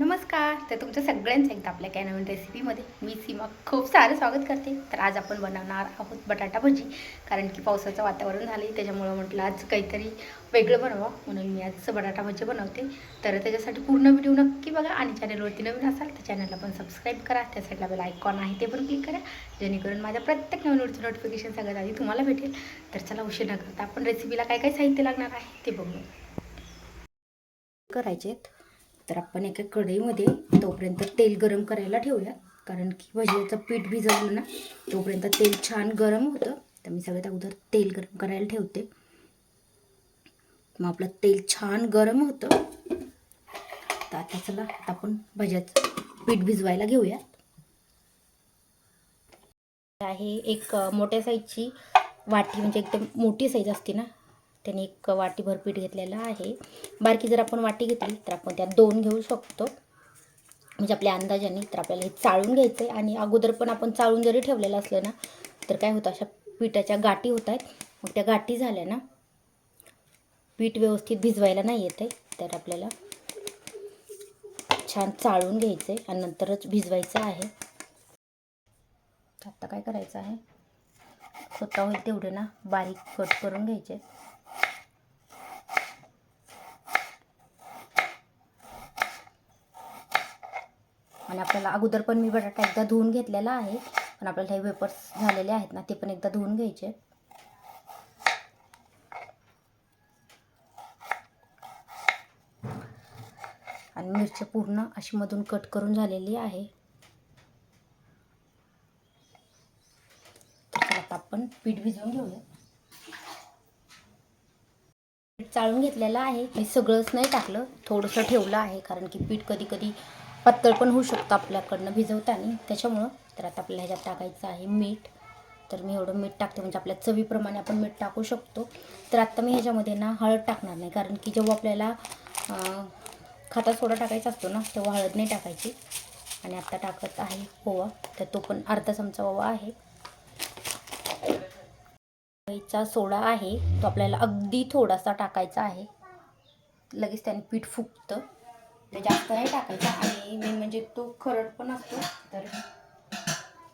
नमस्कार तर तुमचं सगळ्यांचं एकदा आपल्या काय नवीन रेसिपीमध्ये मी सीमा खूप सारं स्वागत करते. तर आज आपण बनवणार आहोत बटाटा भजी कारण की पावसाचं वातावरण झालं आहे त्याच्यामुळं म्हटलं आज काहीतरी वेगळं बनवा म्हणून मी आज बटाटा भजी बनवते. तर त्याच्यासाठी पूर्ण व्हिडिओ नक्की बघा आणि चॅनलवरती नवीन असाल तर चॅनलला पण सबस्क्राईब करा. त्यासाठी बेल आयकॉन आहे ते पण क्लिक करा. जेणेकरून माझ्या प्रत्येक नवीन व्हिडिओचं नोटिफिकेशन सगळ्यात आधी तुम्हाला भेटेल. तर चला उशीर न करता आपण रेसिपीला काय काय साहित्य लागणार आहे ते बघू करायचे तर आपण एका कढईमध्ये तोपर्यंत तेल गरम करायला ठेवूया. कारण की भजीचं पीठ भिजवलं ना तोपर्यंत तेल छान गरम होतं. तर मी सगळ्यात अगोदर तेल गरम करायला ठेवते. मग आपलं तेल छान गरम होतं. तर आता चला आता आपण भज्याचं पीठ भिजवायला घेऊया. आहे एक मोठ्या साईजची वाटी म्हणजे एकदम मोठी साईज असते ना त्याने एक वाटीभर पीठ घेतलेलं आहे. बारकी जर आपण वाटी घेतली तर आपण त्यात दोन घेऊ शकतो. म्हणजे आपल्या अंदाजाने तर आपल्याला हे चाळून घ्यायचं आहे आणि अगोदर पण आपण चाळून जरी ठेवलेलं असलं ना तर काय होतं अशा पिठाच्या गाठी होत आहेत मग त्या गाठी झाल्या ना पीठ व्यवस्थित भिजवायला नाही येत आहे तर आपल्याला छान चाळून घ्यायचं आहे आणि नंतरच भिजवायचं आहे. आता काय करायचं आहे? स्वतः होईल तेवढे ना बारीक कट करून घ्यायचे. आणि आपल्याला अगोदर पण मी बटाटा एकदा धुवून घेतलेला आहे पण आपल्याला हे वेपर्स झालेले आहेत ना ते पण एकदा धुवून घ्यायचे. आणि मिरची पूर्ण अशी मधून कट करून झालेली आहे. आता आपण पीठ भिजवून घेऊया. पीठ चाळून घेतलेलं आहे. मी सगळंच नाही टाकलं थोडंसं ठेवलं आहे कारण की पीठ कधी कधी पातळ पण होऊ शकतं आपल्याकडनं भिजवताना. त्याच्यामुळं तर आता आपल्याला ह्याच्यात टाकायचं आहे मीठ. तर मी एवढं मीठ टाकते म्हणजे आपल्या चवीप्रमाणे आपण मीठ टाकू शकतो. तर आत्ता मी ह्याच्यामध्ये ना हळद टाकणार नाही कारण की जेव्हा आपल्याला खाता सोडा टाकायचा असतो ना तेव्हा हळद नाही टाकायची. आणि आत्ता टाकत आहे ओवा तर तो पण अर्धा चमचा ओवा आहे. चा सोडा आहे तो आपल्याला अगदी थोडासा टाकायचा आहे. लगेच त्याने पीठ फुगतं. ते जास्त नाही टाकायचं आणि मेन म्हणजे तो खरड पण असतो तर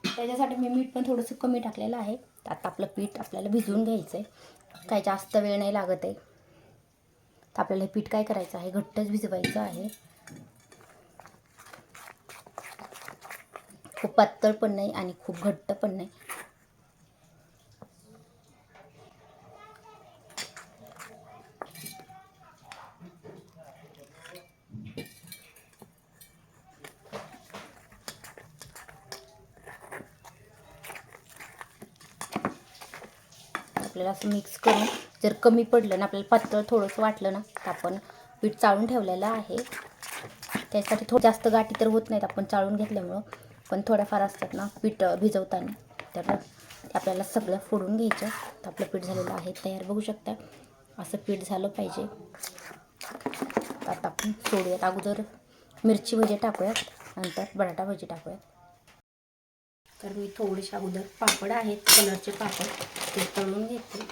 त्याच्यासाठी मी मीठ पण थोडंसं कमी टाकलेलं आहे. आता आपलं पीठ आपल्याला भिजवून घ्यायचं आहे काय जास्त वेळ नाही लागत आहे. तर आपल्याला हे पीठ काय करायचं आहे? घट्टच भिजवायचं आहे. खूप पातळ पण नाही आणि खूप घट्ट पण नाही. आपल्याला असं मिक्स करून जर कमी पडलं ना आपल्याला पातळ थोडंसं वाटलं ना तर आपण पीठ चाळून ठेवलेलं आहे. त्यासाठी थोडं जास्त गाठी तर होत नाहीत आपण चाळून घेतल्यामुळं पण थोड्याफार असतात ना पीठ भिजवताना. तर आपल्याला सगळं फोडून घ्यायचं. तर आपलं पीठ झालेलं आहे तयार. बघू शकता असं पीठ झालं पाहिजे. आता आपण सोडूयात अगोदर मिरची भजी टाकूयात नंतर बटाटा भजी टाकूयात. तर मी थोडेसे अगोदर पापड आहेत कलरचे पापड ते तळून घेते.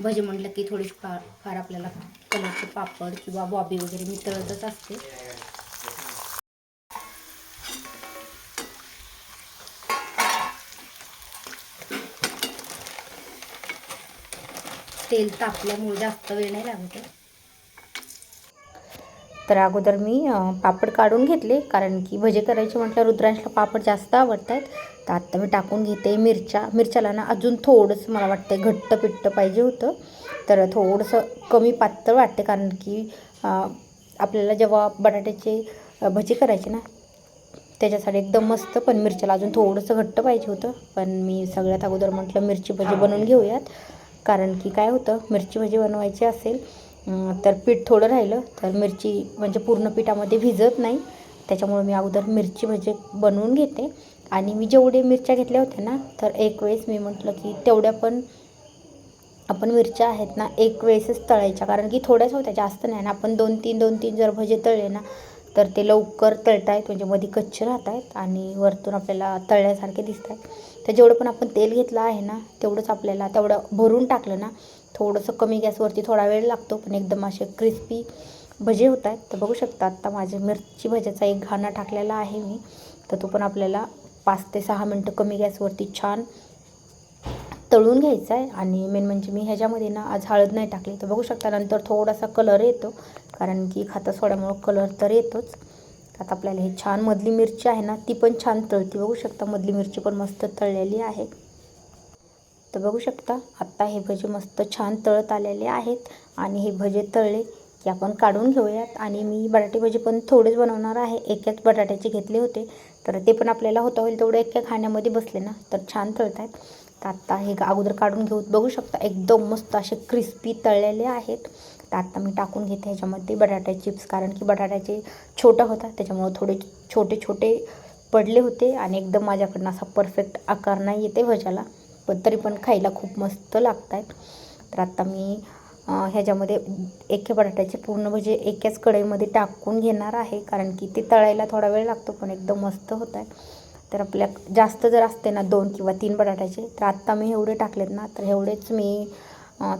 भजे म्हटलं की थोडी फार फार आपल्याला कलरचे पापड किंवा बॉबी वगैरे मी तळतच असते. तेल तापल्यामुळे जास्त वेळ नाही लागतो. तर अगोदर मी पापड काढून घेतले कारण की भजे करायचे म्हटलं रुद्रांशला पापड जास्त आवडत आहेत तर आत्ता मी टाकून घेते मिरच्या. मिरच्याला ना अजून थोडंसं मला वाटतं घट्ट पिट्ट पाहिजे होतं. तर थोडंसं कमी पातळ वाटते कारण की आपल्याला जेव्हा बटाट्याचे भजी करायचे ना त्याच्यासाठी एकदम मस्त पण मिरच्याला अजून थोडंसं घट्ट पाहिजे होतं. पण मी सगळ्यात अगोदर म्हटलं मिरची भजी बनवून घेऊयात. कारण की काय होतं मिरची भजी बनवायची असेल तर पीठ थोडं राहिलं तर मिरची म्हणजे पूर्ण पिठामध्ये भिजत नाही. त्याच्यामुळे मी अगोदर मिरची भजी बनवून घेते. आणि मी जेवढे मिरच्या घेतल्या होत्या ना तर एक वेळेस मी म्हटलं की तेवढ्या पण आपण मिरच्या आहेत ना एक वेळेसच तळायच्या. कारण की थोड्याच होत्या जास्त नाही. ना आपण दोन तीन दोन तीन जर भजे तळले ना तर ते लवकर तळतायत. म्हणजे मध्ये कच्चे राहत आहेत आणि वरतून आपल्याला तळल्यासारखे दिसत आहेत तर जेवढं पण आपण तेल घेतलं आहे ना तेवढंच आपल्याला तेवढं भरून टाकलं ना थोडंसं कमी गॅसवरती थोडा वेळ लागतो. पण एकदम असे क्रिस्पी भजे होत आहेत तर बघू शकता आत्ता माझ्या मिरची भज्याचा एक घाणा टाकलेला आहे मी. तर तो पण आपल्याला पाच ते सहा मिनटं कमी गॅसवरती छान तळून घ्यायचा आहे आणि मेन म्हणजे मी ह्याच्यामध्ये ना आज हळद नाही टाकली. तर बघू शकता नंतर थोडासा कलर येतो. कारण की खाता सोड्यामुळं कलर तर येतोच. आता आपल्याला हे छान मधली मिरची आहे ना ती पण छान तळती. बघू शकता मधली मिरची पण मस्त तळलेली आहे. तर बघू शकता आत्ता हे भजे मस्त छान तळत आलेले आहेत. आणि हे भजे तळले की आपण काढून घेऊयात. आणि मी बटाटे भजी पण थोडेच बनवणार आहे. एकच बटाट्याचे घेतले होते. तर ते पण आपल्याला होता होईल तेवढं एका खाण्यामध्ये बसले ना. तर छान तळत आहेत तर आत्ता हे अगोदर काढून घेऊ. बघू शकता एकदम मस्त असे क्रिस्पी तळलेले आहेत. तर आत्ता मी टाकून घेते ह्याच्यामध्ये बटाटा चिप्स कारण की बटाट्याचे छोटा होता. त्याच्यामुळं थोडे छोटे छोटे पडले होते. आणि एकदम माझ्याकडनं असा परफेक्ट आकार नाही येते भज्याला. पण तरी पण खायला खूप मस्त लागत आहेत तर आत्ता मी ह्याच्यामध्ये एके बटाट्याचे पूर्ण भजे एकाच कढईमध्ये टाकून घेणार आहे. कारण की ते तळायला थोडा वेळ लागतो पण एकदम मस्त होत आहे तर आपल्या जास्त जर असते ना दोन किंवा तीन बटाट्याचे तर आत्ता मी एवढे टाकलेत ना तर एवढेच मी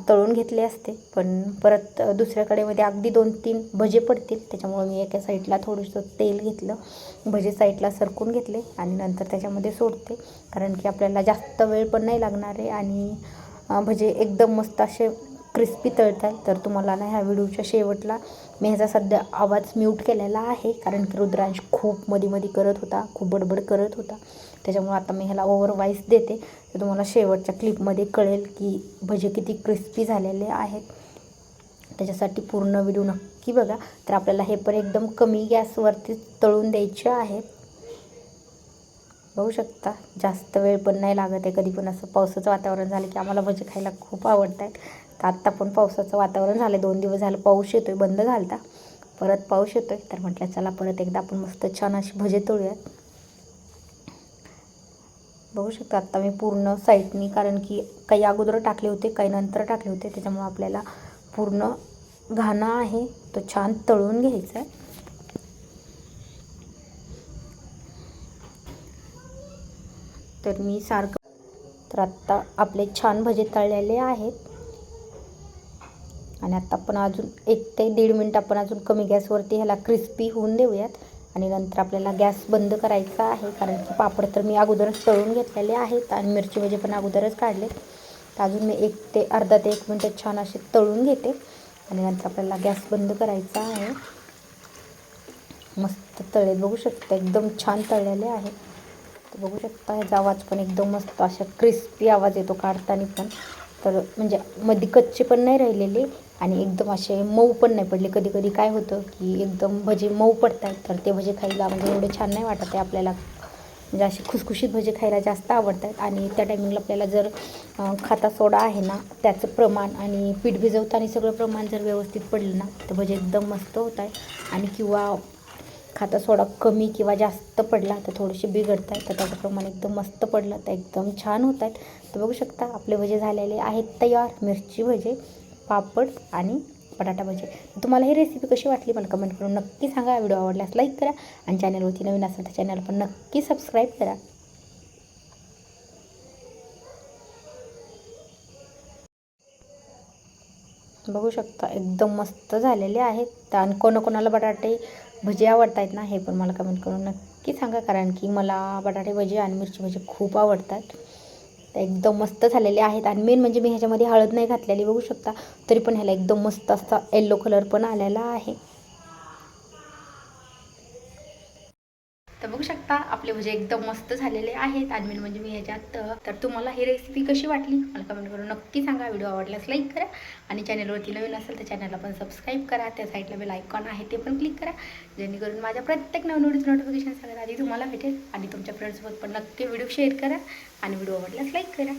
तळून घेतले असते. पण परत दुसऱ्या कडेमध्ये अगदी दोन तीन भजे पडतील त्याच्यामुळे मी एका साईडला थोडंसं तेल घेतलं भजे साईडला सरकून घेतले आणि नंतर त्याच्यामध्ये सोडते. कारण की आपल्याला जास्त वेळ पण नाही लागणार आहे आणि भजे एकदम मस्त असे क्रिस्पी तळतात. तर तुम्हाला ना ह्या व्हिडिओच्या शेवटला मी ह्याचा सध्या आवाज म्यूट केलेला आहे. कारण की रुद्रांश खूप मध्ये करत होता. खूप बडबड करत होता. त्याच्यामुळे आता मी ह्याला ओव्हर वाईस देते. तर तुम्हाला शेवटच्या क्लिपमध्ये कळेल की भजे किती क्रिस्पी झालेले आहेत. त्याच्यासाठी पूर्ण व्हिडिओ नक्की बघा. तर आपल्याला हे पण एकदम कमी गॅसवरती तळून द्यायचे आहेत बघू शकता. जास्त वेळ पण नाही लागत आहे. कधी पण असं पावसाचं वातावरण झालं की आम्हाला भजे खायला खूप आवडत आहेत तर आत्ता पण पावसाचं वातावरण झालं दोन दिवस झालं पाऊस येतो आहे बंद झाला परत पाऊस येतो आहे तर म्हटलं चला परत एकदा आपण मस्त छान अशी भजे तळूयात बघू शकता आत्ता मी पूर्ण साईडनी कारण की काही अगोदर टाकले होते काही नंतर टाकले होते. त्याच्यामुळं आपल्याला पूर्ण घाणा आहे. तो छान तळून घ्यायचा आहे तर मी सारखं तर आत्ता आपले छान भजे तळलेले आहेत. आणि आत्ता आपण अजून एक ते दीड मिनटं आपण अजून कमी गॅसवरती ह्याला क्रिस्पी होऊन देऊयात. आणि नंतर आपल्याला गॅस बंद करायचा आहे कारण की पापड तर मी अगोदरच तळून घेतलेले आहेत आणि मिरची म्हणजे पण अगोदरच काढले तर अजून मी एक ते अर्धा ते एक मिनटं छान असे तळून घेते. आणि नंतर आपल्याला गॅस बंद करायचा आहे. मस्त तळे बघू शकता एकदम छान तळलेले आहे. तर बघू शकता ह्याचा आवाज पण एकदम मस्त अशा क्रिस्पी आवाज येतो काढताना पण. तर म्हणजे मध्ये कच्चे पण नाही राहिलेले आणि एकदम असे मऊ पण नाही पडले. कधी कधी काय होतं की एकदम भजे मऊ पडतात तर ते भजे खायला म्हणजे एवढे छान नाही वाटत आहे आपल्याला. म्हणजे असे खुसखुशीत भजे खायला जास्त आवडतात. आणि त्या टायमिंगला आपल्याला जर खाता सोडा आहे ना त्याचं प्रमाण आणि पीठ भिजवताना सगळं प्रमाण जर व्यवस्थित पडलं ना तर भजे एकदम मस्त होत आहे आणि किंवा खाता सोडा कमी किंवा जास्त पडला तर थोडेसे बिघडत आहेत तर त्याचं प्रमाण एकदम मस्त पडलं तर एकदम छान होत आहेत तर बघू शकता आपले भजे झालेले आहेत तयार मिरची भजे. पापड आणि बटाटा भजे. तुम्हाला ही रेसिपी कशी वाटली मला कमेंट करून नक्की सांगा. व्हिडिओ आवडल्यास लाईक करा आणि चॅनलवरती नवीन असेल तर चॅनल पण नक्की सबस्क्राईब करा. बघू शकता एकदम मस्त झालेले आहेत. आणि कोणाकोणाला बटाटे भजी आवडत आहेत ना हे पण मला कमेंट करून नक्की सांगा. कारण की मला बटाटे भजी आणि मिरची भजी खूप आवडतात. तर एकदम मस्त झालेले आहेत. आणि मेन म्हणजे मी ह्याच्यामध्ये हळद नाही घातलेली बघू शकता. तरी पण ह्याला एकदम मस्त असा येल्लो कलर पण आलेला आहे तर बघू शकता आपले भजे एकदम मस्त झालेले आहेत. आणि मेन म्हणजे मी ह्याच्यात तर तुम्हाला ही रेसिपी कशी वाटली? मला कमेंट करून नक्की सांगा. व्हिडिओ आवडल्यास लाईक करा आणि चॅनलवरती नवीन असेल तर चॅनलला पण सबस्क्राईब करा. त्या साईडला बेल आयकॉन आहे ते पण क्लिक करा. जेणेकरून माझ्या प्रत्येक नवीन नोटिफिकेशन सगळ्यात आधी तुम्हाला भेटेल आणि तुमच्या फ्रेंड्ससोबत पण नक्की व्हिडिओ शेअर करा आणि व्हिडिओ आवडल्यास लाईक करा.